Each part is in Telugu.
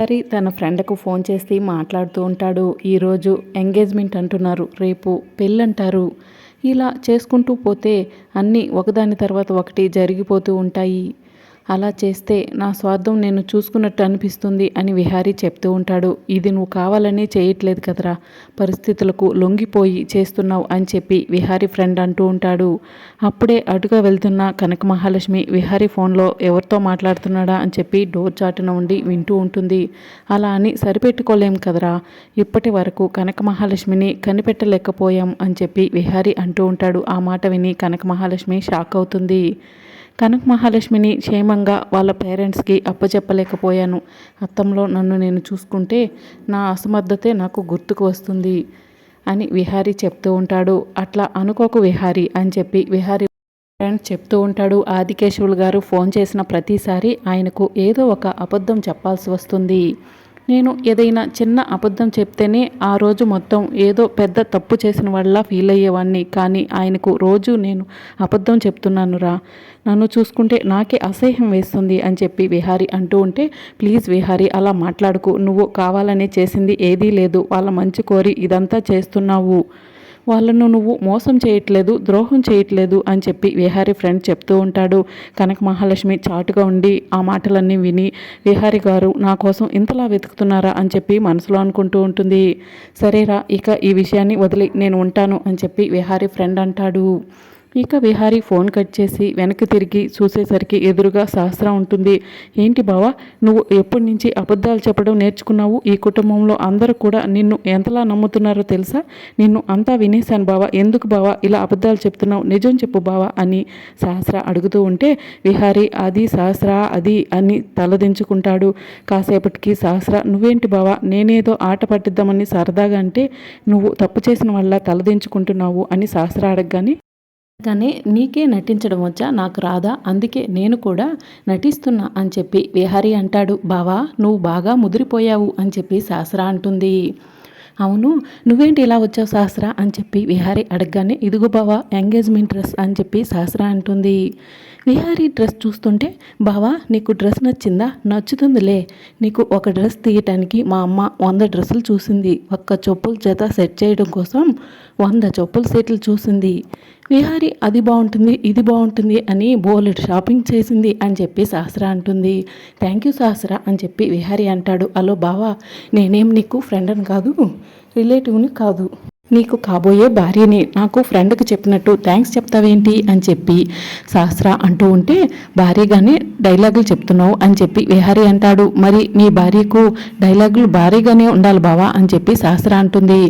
హరి తన ఫ్రెండ్కు ఫోన్ చేసి మాట్లాడుతూ ఉంటాడు. ఈరోజు ఎంగేజ్మెంట్ అంటున్నారు. రేపు పెళ్ళంటారు. ఇలా చేసుకుంటూ పోతే అన్నీ ఒకదాని తర్వాత ఒకటి జరిగిపోతూ ఉంటాయి. అలా చేస్తే నా స్వార్థం నేను చూసుకున్నట్టు అనిపిస్తుంది అని విహారీ చెప్తూ ఉంటాడు. ఇది నువ్వు కావాలనే చేయట్లేదు కదరా. పరిస్థితులకు లొంగిపోయి చేస్తున్నావు అని చెప్పి విహారీ ఫ్రెండ్ అంటూ ఉంటాడు. అప్పుడే అటుగా వెళ్తున్న కనక మహాలక్ష్మి విహారీ ఫోన్లో ఎవరితో మాట్లాడుతున్నాడా అని చెప్పి డోర్ చాటున ఉండి వింటూ ఉంటుంది. అలా అని సరిపెట్టుకోలేం కదరా. ఇప్పటి వరకు కనక మహాలక్ష్మిని కనిపెట్టలేకపోయాం అని చెప్పి విహారీ అంటూ ఉంటాడు. ఆ మాట విని కనక మహాలక్ష్మి షాక్ అవుతుంది. కనక మహాలక్ష్మిని క్షేమంగా వాళ్ళ పేరెంట్స్కి అప్పచెప్పలేకపోయాను. అత్తంలో నన్ను నేను చూసుకుంటే నా అసమర్థతే నాకు గుర్తుకు వస్తుంది అని విహారీ చెప్తూ ఉంటాడు. అట్లా అనుకోకు విహారీ అని చెప్పి విహారీ ఫ్రెండ్ చెప్తూ ఉంటాడు. ఆదికేశవులు గారు ఫోన్ చేసిన ప్రతిసారి ఆయనకు ఏదో ఒక అబద్ధం చెప్పాల్సి వస్తుంది. నేను ఏదైనా చిన్న అబద్ధం చెప్తేనే ఆ రోజు మొత్తం ఏదో పెద్ద తప్పు చేసిన వాళ్ళ ఫీల్ అయ్యేవాడిని కానీ ఆయనకు రోజు నేను అబద్ధం చెప్తున్నాను రా నన్ను చూసుకుంటే నాకే అసహ్యం వేస్తుంది అని చెప్పి విహారి అంటూ ఉంటే ప్లీజ్ విహారి అలా మాట్లాడుకు. నువ్వు కావాలనే చేసింది ఏదీ లేదు. వాళ్ళ మంచి కోరి ఇదంతా చేస్తున్నావు. వాళ్ళను నువ్వు మోసం చేయట్లేదు ద్రోహం చేయట్లేదు అని చెప్పి విహారి ఫ్రెండ్ చెప్తూ ఉంటాడు. కనక మహాలక్ష్మి చాటుగా ఉండి ఆ మాటలన్నీ విని విహారి గారు నా కోసం ఇంతలా వెతుకుతున్నారా? అని చెప్పి మనసులో అనుకుంటూ ఉంటుంది. సరేరా ఇక ఈ విషయాన్ని వదిలి నేను ఉంటాను అని చెప్పి విహారి ఫ్రెండ్ అంటాడు. ఇక విహారీ ఫోన్ కట్ చేసి వెనక్కి తిరిగి చూసేసరికి ఎదురుగా సహస్ర ఉంటుంది. ఏంటి బావా నువ్వు ఎప్పటి నుంచి అబద్ధాలు చెప్పడం నేర్చుకున్నావు? ఈ కుటుంబంలో అందరూ కూడా నిన్ను ఎంతలా నమ్ముతున్నారో తెలుసా? నిన్ను అంతా వినేశాను బావా. ఎందుకు బావా ఇలా అబద్ధాలు చెప్తున్నావు? నిజం చెప్పు బావా అని సహస్ర అడుగుతూ ఉంటే విహారీ అది సహస్ర అది అని తలదించుకుంటాడు. కాసేపటికి సహస్ర నువ్వేంటి బావా నేనేదో ఆట పట్టిద్దామని సరదాగా అంటే నువ్వు తప్పు చేసిన వల్ల తలదించుకుంటున్నావు అని సహస్ర అడగగానే కానీ నీకే నటించడం వచ్చా? నాకు రాదా? అందుకే నేను కూడా నటిస్తున్నా అని చెప్పి విహారీ అంటాడు. బావా నువ్వు బాగా ముదిరిపోయావు అని చెప్పి శాస్త్ర అంటుంది. అవును నువ్వేంటి ఇలా వచ్చావు సహస్ర అని చెప్పి విహారి అడగగానే ఇదిగో బావా ఎంగేజ్మెంట్ డ్రెస్ అని చెప్పి సహస్ర అంటుంది. విహారీ డ్రెస్ చూస్తుంటే బావా నీకు డ్రెస్ నచ్చిందా? నచ్చుతుందిలే. నీకు ఒక డ్రెస్ తీయటానికి మా అమ్మ వంద డ్రెస్సులు చూసింది. ఒక్క చెప్పుల చేత సెట్ చేయడం కోసం వంద చెప్పుల సెట్లు చూసింది. విహారీ అది బాగుంటుంది ఇది బాగుంటుంది అని బోలెడ్ షాపింగ్ చేసింది అని చెప్పి సహస్ర అంటుంది. థ్యాంక్ యూ సహస్ర అని చెప్పి విహారీ అంటాడు. అలో బావా నేనేం నీకు ఫ్రెండ్ అని కాదు రిలేటివ్ని కాదు. నీకు కాబోయే భార్యని నాకు ఫ్రెండ్కి చెప్పినట్టు థ్యాంక్స్ చెప్తావేంటి అని చెప్పి శాస్త్ర అంటూ ఉంటే భార్యగానే డైలాగులు చెప్తున్నావు అని చెప్పి విహారి అంటాడు. మరి నీ భార్యకు డైలాగులు భారీగానే ఉండాలి బావా అని చెప్పి శాస్త్ర అంటుంది.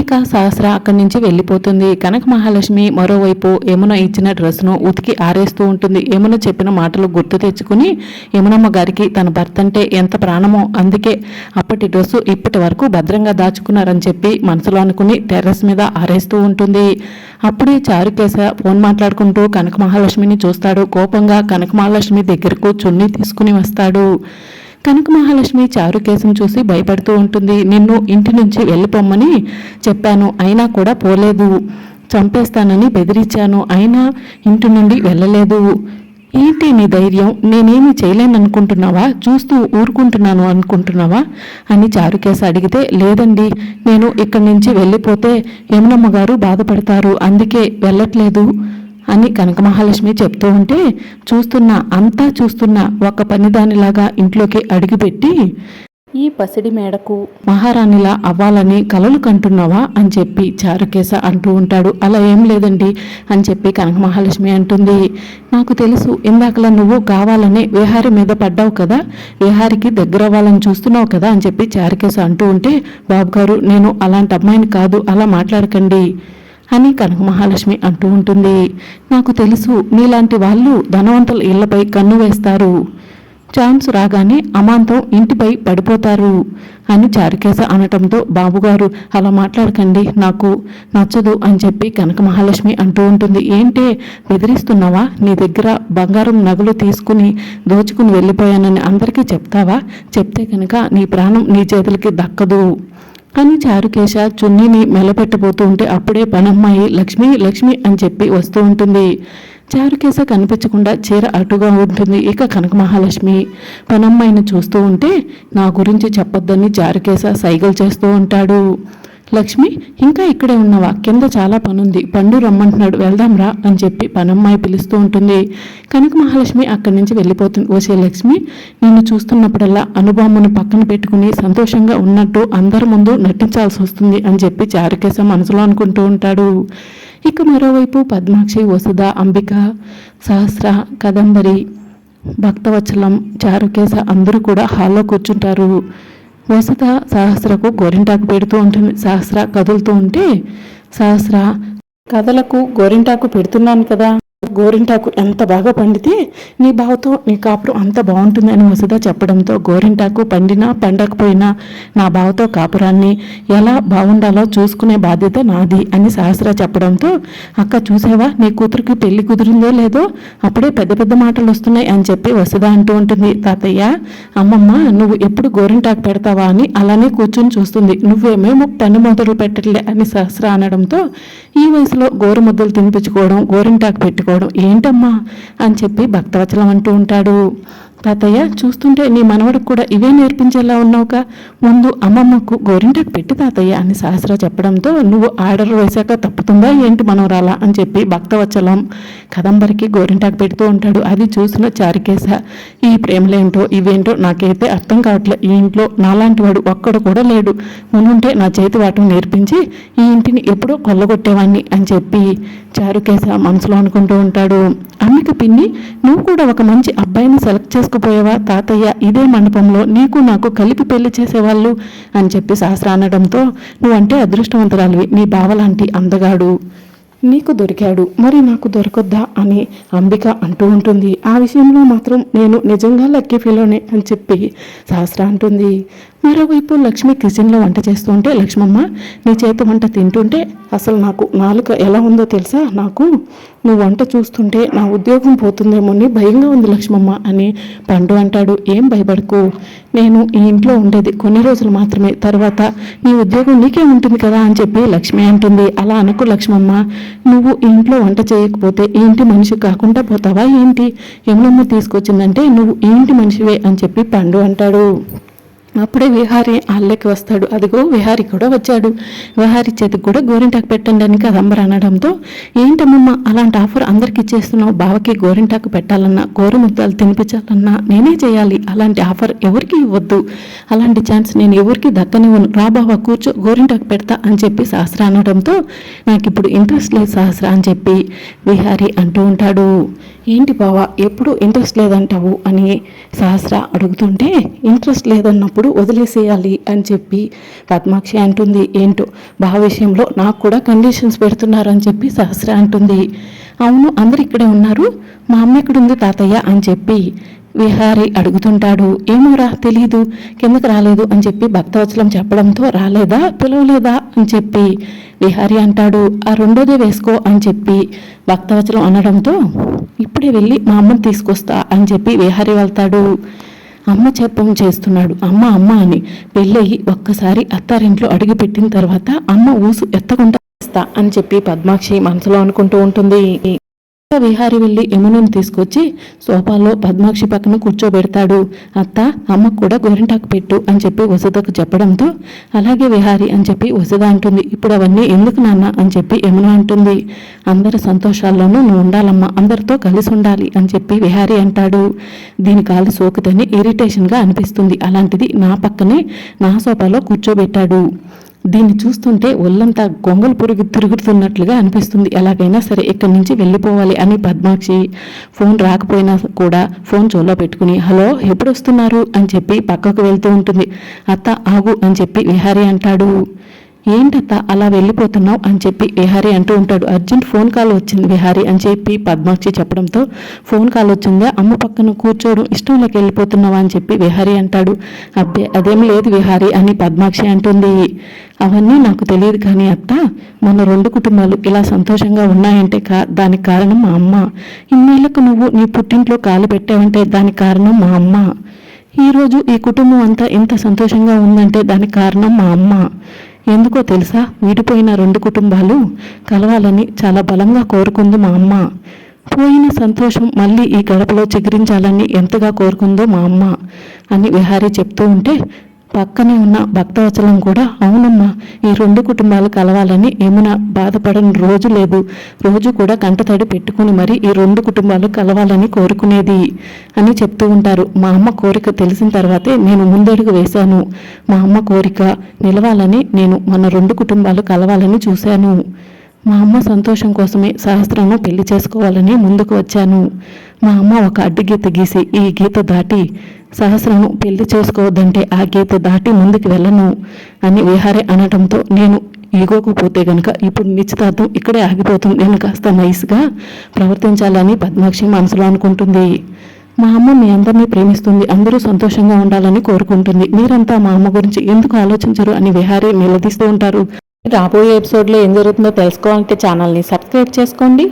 ఇక శాస్త్ర అక్కడి నుంచి వెళ్ళిపోతుంది. కనక మహాలక్ష్మి మరోవైపు యమున ఇచ్చిన డ్రెస్ను ఉతికి ఆరేస్తూ ఉంటుంది. యమున చెప్పిన మాటలు గుర్తు తెచ్చుకుని యమునమ్మ గారికి తన భర్త అంటే ఎంత ప్రాణమో అందుకే అప్పటి డ్రెస్సు ఇప్పటి వరకు భద్రంగా దాచుకున్నారని చెప్పి మనసులో అనుకుని టెర్రస్ మీద ఆరేస్తూ ఉంటుంది. అప్పుడే చారుకేశ ఫోన్ మాట్లాడుకుంటూ కనక మహాలక్ష్మిని చూస్తాడు. కోపంగా కనక మహాలక్ష్మి దగ్గరకు చున్నీ తీసుకుని వస్తాడు. కనక మహాలక్ష్మి చారు చూసి భయపడుతూ ఉంటుంది. నిన్ను ఇంటి నుంచి వెళ్ళిపోమ్మని చెప్పాను. అయినా కూడా పోలేదు. చంపేస్తానని బెదిరించాను. అయినా ఇంటి నుండి వెళ్ళలేదు. ఏంటి నీ ధైర్యం? నేనేమి చేయలేననుకుంటున్నావా? చూస్తూ ఊరుకుంటున్నాను అనుకుంటున్నావా? అని చారుకేశ అడిగితే లేదండి నేను ఇక్కడి నుంచి వెళ్ళిపోతే యమునమ్మ గారు బాధపడతారు అందుకే వెళ్ళట్లేదు అని కనక మహాలక్ష్మి చెప్తూ ఉంటే చూస్తున్నా అంతా చూస్తున్న ఒక పనిదానిలాగా ఇంట్లోకి అడుగుపెట్టి ఈ పసిడి మేడకు మహారాణిలా అవ్వాలని కలలు కంటున్నావా అని చెప్పి చారుకేశ అంటూ ఉంటాడు. అలా ఏం లేదండి అని చెప్పి కనక మహాలక్ష్మి అంటుంది. నాకు తెలుసు ఇందాకలా నువ్వు కావాలని విహారి మీద పడ్డావు కదా విహారికి దగ్గర అవ్వాలని చూస్తున్నావు కదా అని చెప్పి చారుకేశ అంటూ ఉంటే బాబు గారు నేను అలాంటి అమ్మాయిని కాదు అలా మాట్లాడకండి అని కనక మహాలక్ష్మి అంటూ ఉంటుంది. నాకు తెలుసు నీలాంటి వాళ్ళు ధనవంతుల ఇళ్ళపై కన్ను వేస్తారు. ఛాన్స్ రాగానే అమాంతం ఇంటిపై పడిపోతారు అని చారుకేశ అనటంతో బాబుగారు అలా మాట్లాడకండి నాకు నచ్చదు అని చెప్పి కనక మహాలక్ష్మి అంటూ ఉంటుంది. ఏంటే బెదిరిస్తున్నావా? నీ దగ్గర బంగారం నగలు తీసుకుని దోచుకుని వెళ్ళిపోయానని అందరికీ చెప్తావా? చెప్తే కనుక నీ ప్రాణం నీ చేతులకి దక్కదు అని చారుకేశ చున్నీని మెలపెట్టబోతూ ఉంటే అప్పుడే పనమ్మాయి లక్ష్మి లక్ష్మి అని చెప్పి వస్తూ ఉంటుంది. చారుకేస కనిపించకుండా చీర అటుగా ఉంటుంది. ఇక కనక మహాలక్ష్మి పనమ్మాయిని చూస్తూ ఉంటే నా గురించి చెప్పొద్దని చారుకేస సైగలు చేస్తూ ఉంటాడు. లక్ష్మి ఇంకా ఇక్కడే ఉన్నవా కింద చాలా పనుంది. పండు రమ్మంటున్నాడు. వెళ్దాం రా అని చెప్పి పనమ్మాయి పిలుస్తూ ఉంటుంది. కనక మహాలక్ష్మి అక్కడి నుంచి వెళ్ళిపోతుంది ఓసే లక్ష్మి నిన్ను చూస్తున్నప్పుడల్లా అనుభవమును పక్కన పెట్టుకుని సంతోషంగా ఉన్నట్టు అందరి ముందు నటించాల్సి వస్తుంది అని చెప్పి చారుకేశ మనసులో అనుకుంటూ ఉంటాడు. ఇక మరోవైపు పద్మాక్షి వసుధ అంబిక సహస్ర కదంబరి భక్తవత్సలం చారుకేశ అందరూ కూడా హాల్లో కూర్చుంటారు. వసుధ సహస్రకు గోరింటాకు పెడుతూ ఉంటుంది సహస్ర కదులుతూ ఉంటే సహస్ర కథలకు గోరింటాకు పెడుతున్నాను కదా. గోరింటాకు ఎంత బాగా పండితే నీ బావతో నీ కాపురం అంత బాగుంటుందని అని వసుధ చెప్పడంతో గోరింటాకు పండినా పండకపోయినా నా బావతో కాపురాన్ని ఎలా బాగుండాలో చూసుకునే బాధ్యత నాది అని సహస్ర చెప్పడంతో అక్క చూసావా నీ కూతురికి పెళ్ళి కుదిరిందో లేదో? అప్పుడే పెద్ద పెద్ద మాటలు వస్తున్నాయి అని చెప్పి వసుధ అంటూ ఉంటుంది. తాతయ్య అమ్మమ్మ నువ్వు ఎప్పుడు గోరింటాకు పెడతావా? అని అలానే కూర్చుని చూస్తుంది. నువ్వేమేమో పెన్ను మొదలు పెట్టట్లే అని సహస్ర అనడంతో ఈ వయసులో గోరుముద్దలు తినిపించుకోవడం గోరింటాకు పెట్టుకోవడం ఏంటమ్మా? అని చెప్పి భక్తవచలం అంటూ ఉంటాడు. తాతయ్య చూస్తుంటే నీ మనవడికి కూడా ఇవే నేర్పించేలా ఉన్నావుగా. ముందు అమ్మమ్మకు గోరింటాకు పెట్టి తాతయ్య అని సహస్ర చెప్పడంతో నువ్వు ఆర్డర్ వేశాక తప్పుతుందా ఏంటి మనవరాలా అని చెప్పి భక్తవచ్చలం కదంబరికి గోరింటాకు పెడుతూ ఉంటాడు. అది చూసిన చారికేశ ఈ ప్రేమలేంటో ఇవేంటో నాకైతే అర్థం కావట్లేదు ఈ ఇంట్లో నాలాంటి వాడు ఒక్కడు కూడా లేడు. మునుంటే నా చేతి వాటం నేర్పించి ఈ ఇంటిని ఎప్పుడో కొల్లగొట్టేవాడిని అని చెప్పి చారుకేశ మనసులో అనుకుంటూ ఉంటాడు. అమ్మిక పిన్ని నువ్వు కూడా ఒక మంచి అబ్బాయిని సెలెక్ట్ చేసుకుపోయావా? తాతయ్య ఇదే మండపంలో నీకు నాకు కలిపి పెళ్ళి చేసేవాళ్ళు అని చెప్పి సహస్ర అనడంతో నువ్వంటే అదృష్టవంతురాలివి నీ బావలాంటి అందగాడు. నీకు దొరికాడు మరి నాకు దొరకొద్దా అని అంబిక అంటూ ఉంటుంది. ఆ విషయంలో మాత్రం నేను నిజంగా లక్కీ ఫీలోనే అని చెప్పి సహస్ర అంటుంది. మరోవైపు లక్ష్మి కిచెన్లో వంట చేస్తుంటే లక్ష్మమ్మ నీ చేతి వంట తింటుంటే అసలు నాకు నాలుక ఎలా ఉందో తెలుసా? నాకు నువ్వు వంట చూస్తుంటే నా ఉద్యోగం పోతుందేమో అని భయంగా ఉంది లక్ష్మమ్మ అని పండు అంటాడు. ఏం భయపడకు. నేను ఈ ఇంట్లో ఉండేది కొన్ని రోజులు మాత్రమే. తర్వాత నీ ఉద్యోగం నీకే ఉంటుంది కదా అని చెప్పి లక్ష్మి అంటుంది. అలా అనుకు లక్ష్మమ్మ నువ్వు ఇంట్లో వంట చేయకపోతే ఏంటి మనిషి కాకుండా పోతావా ఏంటి? యమునమ్మ తీసుకొచ్చిందంటే నువ్వు ఏంటి మనిషివే అని చెప్పి పండు అంటాడు. అప్పుడే విహారి అల్లెకి వస్తాడు. అదిగో విహారి కూడా వచ్చాడు. విహారి చేతికి కూడా గోరింటాకు పెట్టండి అని కదంబర్ అనడంతో ఏంటమ్మమ్మ అలాంటి ఆఫర్ అందరికి ఇచ్చేస్తున్నావు. బావకి గోరింటాకు పెట్టాలన్నా గోరు ముద్దాలు తినిపించాలన్నా నేనే చేయాలి. అలాంటి ఆఫర్ ఎవరికి ఇవ్వద్దు. అలాంటి ఛాన్స్ నేను ఎవరికి దక్కనివ్వను. రా బావ కూర్చో. గోరింటాకు పెడతా అని చెప్పి సహస్ర అనడంతో నాకు ఇప్పుడు ఇంట్రెస్ట్ లేదు సహస్ర అని చెప్పి విహారి అంటూ ఉంటాడు. ఏంటి బావ ఎప్పుడు ఇంట్రెస్ట్ లేదంటావు? అని సహస్ర అడుగుతుంటే ఇంట్రెస్ట్ లేదన్నప్పుడు వదిలేసేయాలి అని చెప్పి పద్మాక్షి అంటుంది. ఏంటో? బావ విషయంలో నాకు కూడా కండిషన్స్ పెడుతున్నారని చెప్పి సహస్ర అంటుంది. అవును అందరు ఇక్కడే ఉన్నారు. మా అమ్మ ఇక్కడ ఉంది తాతయ్య అని చెప్పి విహారి అడుగుతుంటాడు. ఏమోరా తెలీదు. కిందకు రాలేదు అని చెప్పి భక్తవచలం చెప్పడంతో రాలేదా పిలవలేదా అని చెప్పి విహారి అంటాడు. ఆ రెండోదే వేసుకో అని చెప్పి భక్తవచలం అనడంతో ఇప్పుడే వెళ్ళి మా అమ్మని తీసుకొస్తా అని చెప్పి విహారి వెళ్తాడు. అమ్మ చెప్పం చేస్తున్నాడు. అమ్మ అమ్మ అని పెళ్ళయి ఒక్కసారి అత్తారింట్లో అడుగుపెట్టిన తర్వాత అమ్మ ఊసు ఎత్తకుండా అని చెప్పి పద్మాక్షి మనసులో అనుకుంటూ ఉంటుంది. విహారి వెళ్ళి యమునను తీసుకొచ్చి సోఫాలో పద్మాక్షి పక్కన కూర్చోబెడతాడు. అత్త అమ్మకు కూడా గోరింటాకు పెట్టు అని చెప్పి వసుధకు చెప్పడంతో అలాగే విహారి అని చెప్పి వసుధ అంటుంది. ఇప్పుడు అవన్నీ ఎందుకు నాన్న అని చెప్పి యమున అంటుంది. అందరి సంతోషాల్లోనూ నువ్వు ఉండాలమ్మా. అందరితో కలిసి ఉండాలి అని చెప్పి విహారి అంటాడు. దీని కాలు సోకుతని ఇరిటేషన్గా అనిపిస్తుంది. అలాంటిది నా పక్కనే నా సోఫాలో కూర్చోబెట్టాడు. దీన్ని చూస్తుంటే ఒళ్ళంతా గొంగలు పురుగు తిరుగుతున్నట్లుగా అనిపిస్తుంది. ఎలాగైనా సరే ఇక్కడి నుంచి వెళ్ళిపోవాలి అని పద్మాక్షి ఫోన్ రాకపోయినా కూడా ఫోన్ చోలో పెట్టుకుని హలో ఎప్పుడు వస్తున్నారు అని చెప్పి పక్కకు వెళ్తూ ఉంటుంది. అత్త ఆగు అని చెప్పి విహారీ అంటాడు. ఏంటత్త అలా వెళ్ళిపోతున్నావు అని చెప్పి విహారీ అంటూ ఉంటాడు. అర్జెంట్ ఫోన్ కాల్ వచ్చింది విహారీ అని చెప్పి పద్మాక్షి చెప్పడంతో ఫోన్ కాల్ వచ్చిందా? అమ్మ పక్కన కూర్చోవడం ఇష్టంలోకి వెళ్ళిపోతున్నావా అని చెప్పి విహారీ అంటాడు. అబ్బే అదేం లేదు విహారీ అని పద్మాక్షి అంటుంది. అవన్నీ నాకు తెలియదు కానీ అత్త మన రెండు కుటుంబాలు ఇలా సంతోషంగా ఉన్నాయంటే కా దానికి కారణం మా అమ్మ. ఇన్నేళ్ళకు నువ్వు నీ పుట్టింట్లో కాలు పెట్టావంటే దానికి కారణం మా అమ్మ. ఈరోజు ఈ కుటుంబం అంతా ఇంత సంతోషంగా ఉందంటే దానికి కారణం మా అమ్మ. ఎందుకో తెలుసా? విడిపోయిన రెండు కుటుంబాలు కలవాలని చాలా బలంగా కోరుకుంది మా అమ్మ. పోయిన సంతోషం మళ్ళీ ఈ గడపలో చిగురించాలని ఎంతగా కోరుకుందో మా అమ్మ అని విహారీ చెప్తూ ఉంటే పక్కనే ఉన్న భక్తవచలం కూడా అవునమ్మా ఈ రెండు కుటుంబాలు కలవాలని ఏమైనా బాధపడని రోజు లేదు. రోజు కూడా కంటతడి పెట్టుకుని మరి ఈ రెండు కుటుంబాలు కలవాలని కోరుకునేది అని చెప్తూ ఉంటారు. మా అమ్మ కోరిక తెలిసిన తర్వాతే నేను ముందడుగు వేశాను. మా అమ్మ కోరిక నిలవాలని నేను మన రెండు కుటుంబాలు కలవాలని చూశాను. మా అమ్మ సంతోషం కోసమే సహస్రను పెళ్ళి చేసుకోవాలని ముందుకు వచ్చాను. మా అమ్మ ఒక అడ్డు గీత గీసి ఈ గీత దాటి సహస్రను పెళ్ళి చేసుకోవద్దంటే ఆ గీత దాటి ముందుకు వెళ్ళను అని విహారే అనటంతో నేను ఈగోకు పోతే గనుక ఇప్పుడు నిశ్చితార్థం ఇక్కడే ఆగిపోతుంది. నేను కాస్త నైస్గా ప్రవర్తించాలని పద్మాక్షి మనసులో అనుకుంటుంది. మా అమ్మ మీ అందరినీ ప్రేమిస్తుంది. అందరూ సంతోషంగా ఉండాలని కోరుకుంటుంది. మీరంతా మా అమ్మ గురించి ఎందుకు ఆలోచించరు అని విహారీ నిలదీస్తూ ఉంటారు. రాబోయే ఎపిసోడ్లో ఏం జరుగుతుందో తెలుసుకోవాలంటే ఛానల్ని సబ్స్క్రైబ్ చేసుకోండి.